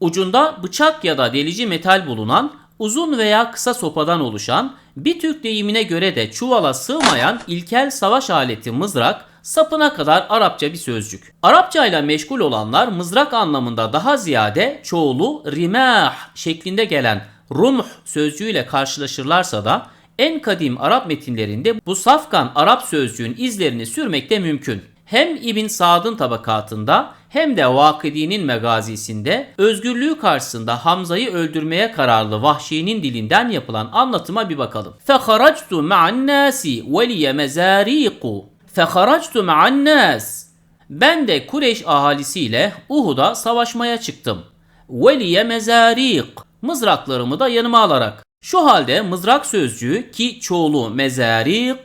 Ucunda bıçak ya da delici metal bulunan, uzun veya kısa sopadan oluşan, bir Türk deyimine göre de çuvala sığmayan ilkel savaş aleti mızrak, sapına kadar Arapça bir sözcük. Arapça ile meşgul olanlar mızrak anlamında daha ziyade çoğulu rimah şeklinde gelen rumh sözcüğüyle karşılaşırlarsa da en kadim Arap metinlerinde bu safkan Arap sözcüğün izlerini sürmek de mümkün Hem İbn Sad'ın tabakatında hem de Vakidi'nin megazisinde özgürlüğü karşısında Hamza'yı öldürmeye kararlı Vahşi'nin dilinden yapılan anlatıma bir bakalım. فَخَرَجْتُ مَعَ النَّاسِ وَلِيَ مَزَارِيقُ فَخَرَجْتُ مَعَ النَّاسِ Ben de Kureyş ahalisiyle Uhud'a savaşmaya çıktım. Veliye mezarik. Mızraklarımı da yanıma alarak. Şu halde mızrak sözcüğü ki çoğulu mezarik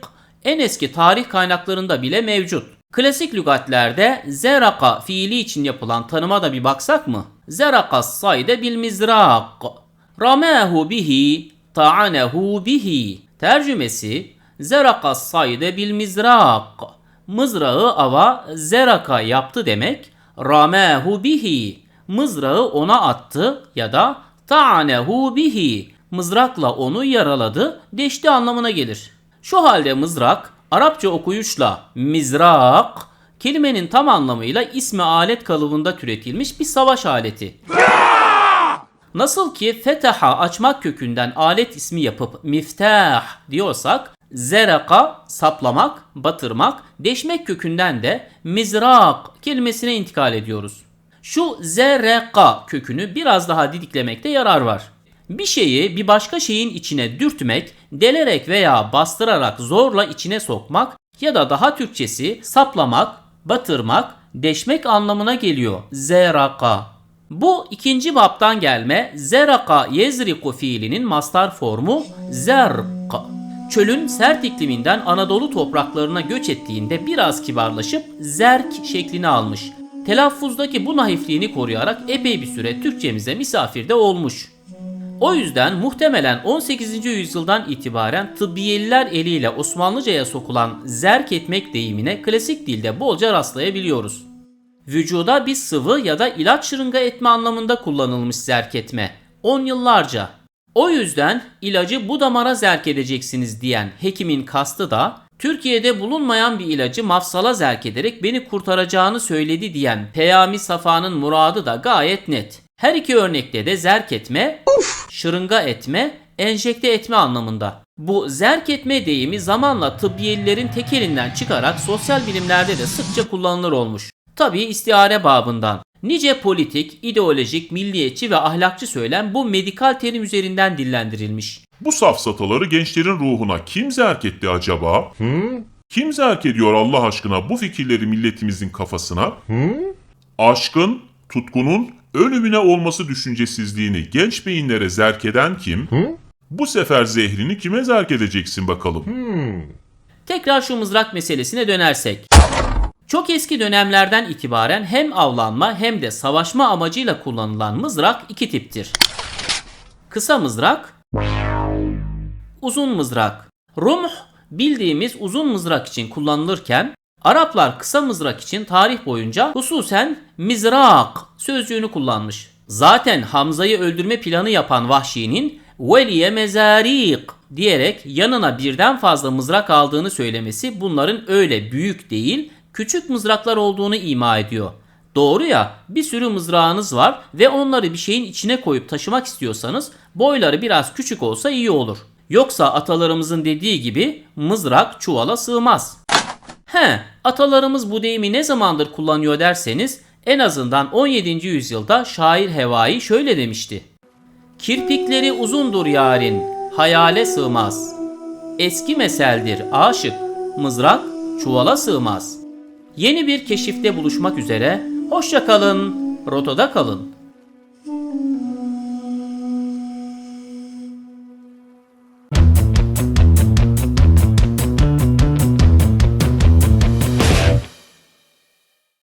en eski tarih kaynaklarında bile mevcut. Klasik lügatlerde zeraka fiili için yapılan tanıma da bir baksak mı? Zeraka sayde bil mizrak. Ramahu bihi, ta'anehu bihi. Tercümesi zeraka sayde bil mizrak. Mızrağı ava zeraka yaptı demek. Ramahu bihi. Mızrağı ona attı ya da ta'anehu bihi. Mızrakla onu yaraladı, deşti anlamına gelir. Şu halde mızrak Arapça okuyuşla mizrak kelimenin tam anlamıyla ismi alet kalıbında türetilmiş bir savaş aleti. Nasıl ki fetaha açmak kökünden alet ismi yapıp miftah diyorsak zeraka saplamak, batırmak, deşmek kökünden de mizrak kelimesine intikal ediyoruz. Şu zereka kökünü biraz daha didiklemekte yarar var. Bir şeyi bir başka şeyin içine dürtmek, delerek veya bastırarak zorla içine sokmak ya da daha Türkçesi saplamak, batırmak, deşmek anlamına geliyor. Zeraka. Bu ikinci baptan gelme zeraka yezriku fiilinin mastar formu zerk. Çölün sert ikliminden Anadolu topraklarına göç ettiğinde biraz kibarlaşıp zerk şeklini almış. Telaffuzdaki bu naifliğini koruyarak epey bir süre Türkçemize misafirde olmuş. O yüzden muhtemelen 18. yüzyıldan itibaren tıbbiyeliler eliyle Osmanlıcaya sokulan zerk etmek deyimine klasik dilde bolca rastlayabiliyoruz. Vücuda bir sıvı ya da ilaç şırınga etme anlamında kullanılmış zerk etme. 10 yıllarca. O yüzden ilacı bu damara zerk edeceksiniz diyen hekimin kastı da Türkiye'de bulunmayan bir ilacı mafsala zerk ederek beni kurtaracağını söyledi diyen Peyami Safa'nın muradı da gayet net. Her iki örnekte de zerk etme, şırınga etme, enjekte etme anlamında. Bu zerk etme deyimi zamanla tıbbiyelilerin tek elinden çıkarak sosyal bilimlerde de sıkça kullanılır olmuş. Tabi istihare babından. Nice politik, ideolojik, milliyetçi ve ahlakçı söylem bu medikal terim üzerinden dillendirilmiş. Bu safsataları gençlerin ruhuna kim zerk etti acaba? Kim zerk ediyor Allah aşkına bu fikirleri milletimizin kafasına? Aşkın, tutkunun ölümüne olması düşüncesizliğini genç beyinlere zerk eden kim? Bu sefer zehrini kime zerk edeceksin bakalım? Tekrar şu mızrak meselesine dönersek. Çok eski dönemlerden itibaren hem avlanma hem de savaşma amacıyla kullanılan mızrak iki tiptir. Kısa mızrak, uzun mızrak. Rumh bildiğimiz uzun mızrak için kullanılırken Araplar kısa mızrak için tarih boyunca hususen mizrak sözcüğünü kullanmış. Zaten Hamza'yı öldürme planı yapan Vahşi'nin veliye mezarik diyerek yanına birden fazla mızrak aldığını söylemesi bunların öyle büyük değil küçük mızraklar olduğunu ima ediyor. Doğru ya bir sürü mızrağınız var ve onları bir şeyin içine koyup taşımak istiyorsanız boyları biraz küçük olsa iyi olur. Yoksa atalarımızın dediği gibi mızrak çuvala sığmaz. He, atalarımız bu deyimi ne zamandır kullanıyor derseniz en azından 17. yüzyılda şair Hevai şöyle demişti. Kirpikleri uzundur yarın, hayale sığmaz. Eski meseldir aşık, mızrak çuvala sığmaz. Yeni bir keşifte buluşmak üzere, hoşça kalın, rotada kalın.